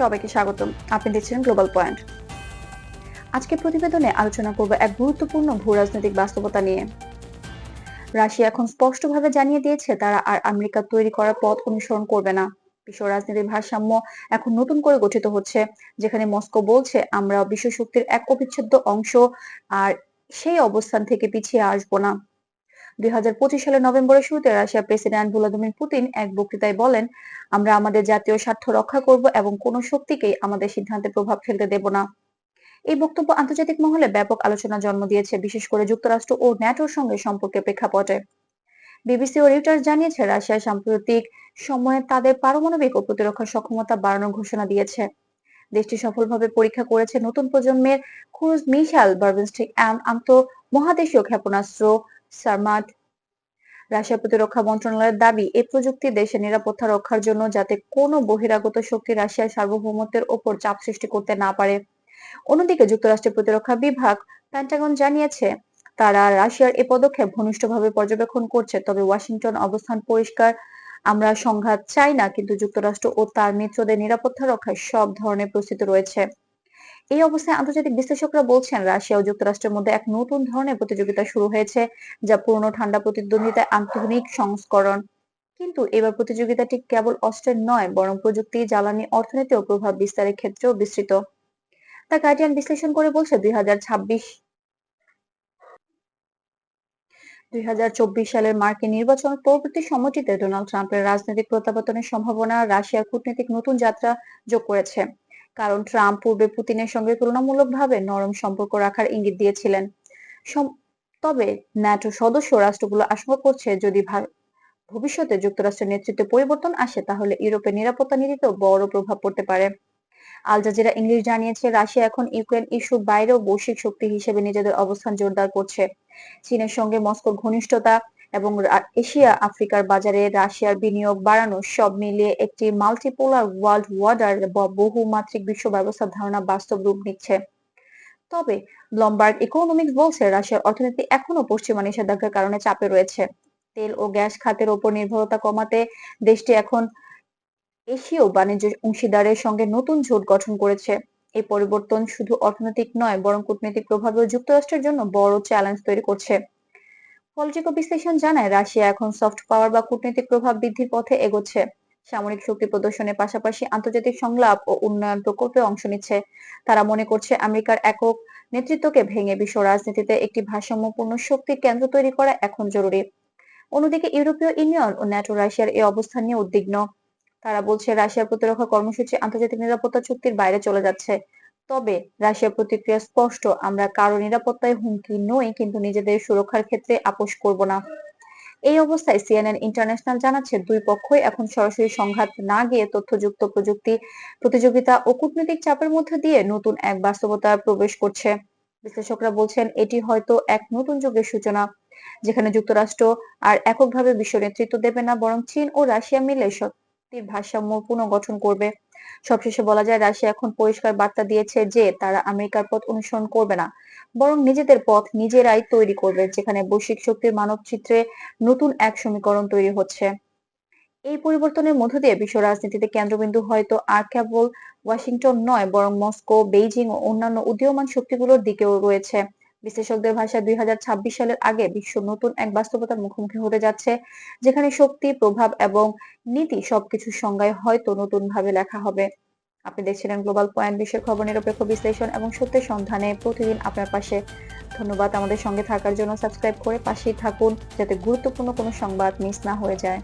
সবাইকে স্বাগতম। আপনি দেখছেন গ্লোবাল পয়েন্ট আজকে প্রতিবেদনে আলোচনা করব এক গুরুত্বপূর্ণ ভূ রাজনৈতিক বাস্তবতা নিয়ে। রাশিয়া এখন স্পষ্টভাবে জানিয়ে দিয়েছে তারা আর আমেরিকা তৈরি করার পথ অনুসরণ করবে না। বিশ্ব রাজনীতির ভারসাম্য এখন নতুন করে গঠিত হচ্ছে, যেখানে মস্কো বলছে, আমরা বিশ্ব শক্তির এক অবিচ্ছেদ্য অংশ, আর সেই অবস্থান থেকে পিছিয়ে আসব না। দুই হাজার পঁচিশ সালের নভেম্বরের শুরুতে রাশিয়ার প্রেসিডেন্ট ভ্লাদিমির পুতিন এক বক্তৃতায় বলেন, আমরা আমাদের জাতীয় স্বার্থ রক্ষা করব এবং কোন শক্তিকেই আমাদের সিদ্ধান্তে প্রভাব ফেলতে দেব না। এই বক্তব্য আন্তর্জাতিক মহলে ব্যাপক আলোচনা জন্ম দিয়েছে, বিশেষ করে যুক্তরাষ্ট্র ও ন্যাটোর সঙ্গে সম্পর্কের প্রেক্ষাপটে। বিবিসি ও রিউটার্স জানিয়েছে রাশিয়া সাম্প্রতিক সময়ে তাদের পারমাণবিক ও প্রতিরক্ষা সক্ষমতা বাড়ানোর ঘোষণা দিয়েছে। দেশটি সফলভাবে পরীক্ষা করেছে নতুন প্রজন্মের ক্রুজ মিসাইল, বার্বেনস্টিক আন্ত মহাদেশীয় ক্ষেপণাস্ত্র সারমাট রাশিয়া প্রতিরক্ষা মন্ত্রণালয়ের দাবি এই প্রযুক্তি দেশের নিরাপত্তা রক্ষার জন্য যাতে কোনো বহিরাগত শক্তি রাশিয়ার সার্বভৌমত্বের ওপর চাপ সৃষ্টি করতে না পারে। অন্যদিকে যুক্তরাষ্ট্রের প্রতিরক্ষা বিভাগ প্যান্টাগন জানিয়েছে, তারা রাশিয়ার এ পদক্ষেপ ঘনিষ্ঠভাবে পর্যবেক্ষণ করছে, তবে ওয়াশিংটন অবস্থান পরিষ্কার। আমরা সংঘাত চাই না, কিন্তু যুক্তরাষ্ট্র ও তার মিত্রদের নিরাপত্তা রক্ষায় সব ধরনের প্রস্তুতি রয়েছে। এই অবস্থায় আন্তর্জাতিক বিশ্লেষকরা বলছেন, রাশিয়া ও যুক্তরাষ্ট্রের মধ্যে এক নতুন ধরনের প্রতিযোগিতা শুরু হয়েছে, যা পুরনো ঠান্ডা প্রতিদ্বন্দ্বিতায় আন্তরিক সংস্করণ। কিন্তু এবার প্রতিযোগিতাটি কেবল অস্ত্রের নয়, বরং প্রযুক্তি, জ্বালানি, অর্থনীতি ও প্রভাব বিস্তারের ক্ষেত্রেও বিস্তৃত। তা গার্ডিয়ান বিশ্লেষণ করে বলছে, দুই হাজার ছাব্বিশ দুই হাজার চব্বিশ সালের মার্কিন নির্বাচন পরবর্তী সময়টিতে ডোনাল্ড ট্রাম্পের রাজনৈতিক প্রত্যাবর্তনের সম্ভাবনা রাশিয়ার কূটনৈতিক নতুন যাত্রা যোগ করেছে। কারণ ট্রাম্প পূর্বে পুতিনের সঙ্গে তুলনামূলকভাবে নরম সম্পর্ক রাখার ইঙ্গিত দিয়েছিলেন। তবে ন্যাটো সদস্য রাষ্ট্রগুলো আশঙ্কা করছে যদি ভবিষ্যতে যুক্তরাষ্ট্রের নেতৃত্বে পরিবর্তন আসে, তাহলে ইউরোপের নিরাপত্তা নীতিতেও বড় প্রভাব পড়তে পারে। আল জাজিরা ইংলিশ জানিয়েছে, রাশিয়া এখন ইউক্রেন ইস্যুর বাইরেও বৈশ্বিক শক্তি হিসেবে নিজেদের অবস্থান জোরদার করছে। চীনের সঙ্গে মস্কোর ঘনিষ্ঠতা এবং এশিয়া, আফ্রিকার বাজারে রাশিয়ার বিনিয়োগ বাড়ানো সব মিলিয়ে একটি মাল্টিপোলার ওয়ার্ল্ড ওয়ার্ডার বা বহুমাত্রিক বিশ্ব ব্যবস্থার ধারণা বাস্তব রূপ নিচ্ছে। তবে ব্লমবার্গ ইকোনমিক্স বলছে রাশিয়ার অর্থনীতি এখনও পশ্চিমা নিষেধাজ্ঞার কারণে চাপে রয়েছে। তেল ও গ্যাস খাতের ওপর নির্ভরতা কমাতে দেশটি এখন এশীয় বাণিজ্য অংশীদারের সঙ্গে নতুন জোট গঠন করেছে। এই পরিবর্তন শুধু অর্থনৈতিক নয়, বরং কূটনৈতিক প্রভাবেও যুক্তরাষ্ট্রের জন্য বড় চ্যালেঞ্জ তৈরি করছে। পলিটিক্যাল বিশ্লেষণ জানায়, রাশিয়া এখন সফট পাওয়ার বা কূটনৈতিক প্রভাব বৃদ্ধির পথে এগোচ্ছে। সামরিক শক্তি প্রদর্শনের পাশাপাশি আন্তর্জাতিক সংলাপ ও উন্নয়ন প্রকল্পে অংশ নিচ্ছে। তারা মনে করছে আমেরিকার একক নেতৃত্বকে ভেঙে বিশ্ব রাজনীতিতে একটি ভারসাম্যপূর্ণ শক্তির কেন্দ্র তৈরি করা এখন জরুরি। অন্যদিকে ইউরোপীয় ইউনিয়ন ও ন্যাটো রাশিয়ার এই অবস্থান নিয়ে উদ্বিগ্ন। তারা বলছে, রাশিয়ার প্রতিরক্ষা কর্মসূচি আন্তর্জাতিক নিরাপত্তা চুক্তির বাইরে চলে যাচ্ছে। তবে রাশিয়ার প্রতিক্রিয়া স্পষ্ট। আমরা কারও নিরাপত্তায় হুমকি নই, কিন্তু নিজেদের সুরক্ষার ক্ষেত্রে আপোষ করব না। এই অবস্থায় সিএনএন ইন্টারন্যাশনাল জানাচ্ছে, দুই পক্ষই এখন সরাসরি সংঘাত না গিয়ে তথ্যযুক্ত প্রযুক্তি, প্রতিযোগিতা ও কূটনৈতিক চাপের মধ্যে দিয়ে নতুন এক বাস্তবতা প্রবেশ করছে। বিশ্লেষকরা বলছেন, এটি হয়তো এক নতুন যুগের সূচনা, যেখানে যুক্তরাষ্ট্র আর এককভাবে বিশ্ব নেতৃত্ব দেবে না, বরং চীন ও রাশিয়া মিলে শক্তির ভারসাম্য পুনর্গঠন করবে। সবশেষে বলা যায়, রাশিয়া এখন পরিষ্কার বার্তা দিয়েছে যে তারা আমেরিকার পথ অনুসরণ করবে না, বরং নিজেদের পথ নিজেরাই তৈরি করবে, যেখানে বৈশ্বিক শক্তির মানব চিত্রে নতুন এক সমীকরণ তৈরি হচ্ছে। এই পরিবর্তনের মধ্য দিয়ে বিশ্ব রাজনীতিতে কেন্দ্রবিন্দু হয়তো আর কেবল ওয়াশিংটন নয়, বরং মস্কো, বেইজিং ও অন্যান্য উদীয়মান শক্তিগুলোর দিকেও রয়েছে। বিশ্লেষকদের ভাষায় দুই হাজার ছাব্বিশ সালের আগে বিশ্ব নতুন এক বাস্তবতার মুখোমুখি হতে যাচ্ছে, যেখানে শক্তি, প্রভাব এবং নীতি সবকিছুর সংজ্ঞায় হয়তো নতুন ভাবে লেখা হবে। আপনি দেখছিলেন গ্লোবাল পয়েন্ট বিশ্বের খবর নিরপেক্ষ বিশ্লেষণ এবং সত্যের সন্ধানে প্রতিদিন আপনার পাশে। ধন্যবাদ আমাদের সঙ্গে থাকার জন্য। সাবস্ক্রাইব করে পাশেই থাকুন, যাতে গুরুত্বপূর্ণ কোনো সংবাদ মিস না হয়ে যায়।